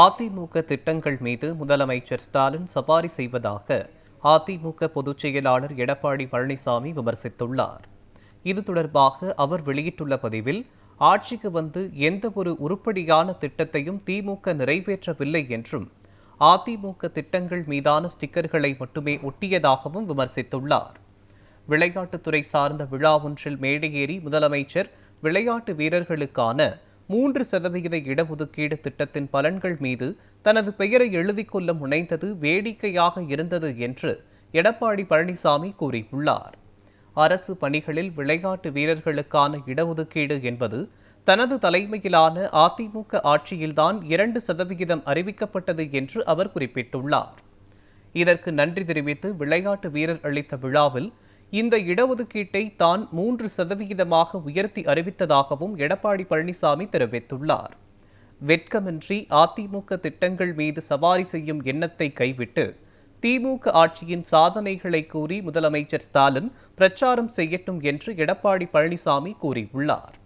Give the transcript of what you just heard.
அதிமுக திட்டங்கள் மீது முதலமைச்சர் ஸ்டாலின் சவாரி செய்வதாக அதிமுக பொதுச் செயலாளர் எடப்பாடி பழனிசாமி விமர்சித்துள்ளார். இது தொடர்பாக அவர் வெளியிட்டுள்ள பதிவில் ஆட்சிக்கு வந்து எந்த ஒரு உருப்படியான திட்டத்தையும் திமுக நிறைவேற்றவில்லை என்றும் அதிமுக திட்டங்கள் மீதான ஸ்டிக்கர்களை மட்டுமே ஒட்டியதாகவும் விமர்சித்துள்ளார். விளையாட்டுத்துறை சார்ந்த விழா ஒன்றில் மேடையேறி முதலமைச்சர் விளையாட்டு வீரர்களுக்கான மூன்று சதவிகித இடஒதுக்கீடு திட்டத்தின் பலன்கள் மீது தனது பெயரை எழுதிக் கொள்ள முனைந்தது வேடிக்கையாக இருந்தது என்று எடப்பாடி பழனிசாமி கூறியுள்ளார். அரசு பணிகளில் விளையாட்டு வீரர்களுக்கான இடஒதுக்கீடு என்பது தனது தலைமையிலான அதிமுக ஆட்சியில்தான் இரண்டு சதவிகிதம் அறிவிக்கப்பட்டது என்று அவர் குறிப்பிட்டுள்ளார். இதற்கு நன்றி தெரிவித்து விளையாட்டு வீரர் அளித்த விழாவில் இந்த இடஒதுக்கீட்டை தான் மூன்று சதவிகிதமாக உயர்த்தி அறிவித்ததாகவும் எடப்பாடி பழனிசாமி தெரிவித்துள்ளார். வெட்கமின்றி அதிமுக திட்டங்கள் மீது சவாரி செய்யும் எண்ணத்தை கைவிட்டு திமுக ஆட்சியின் சாதனைகளை கூறி முதலமைச்சர் ஸ்டாலின் பிரச்சாரம் செய்யட்டும் என்று எடப்பாடி பழனிசாமி கூறியுள்ளார்.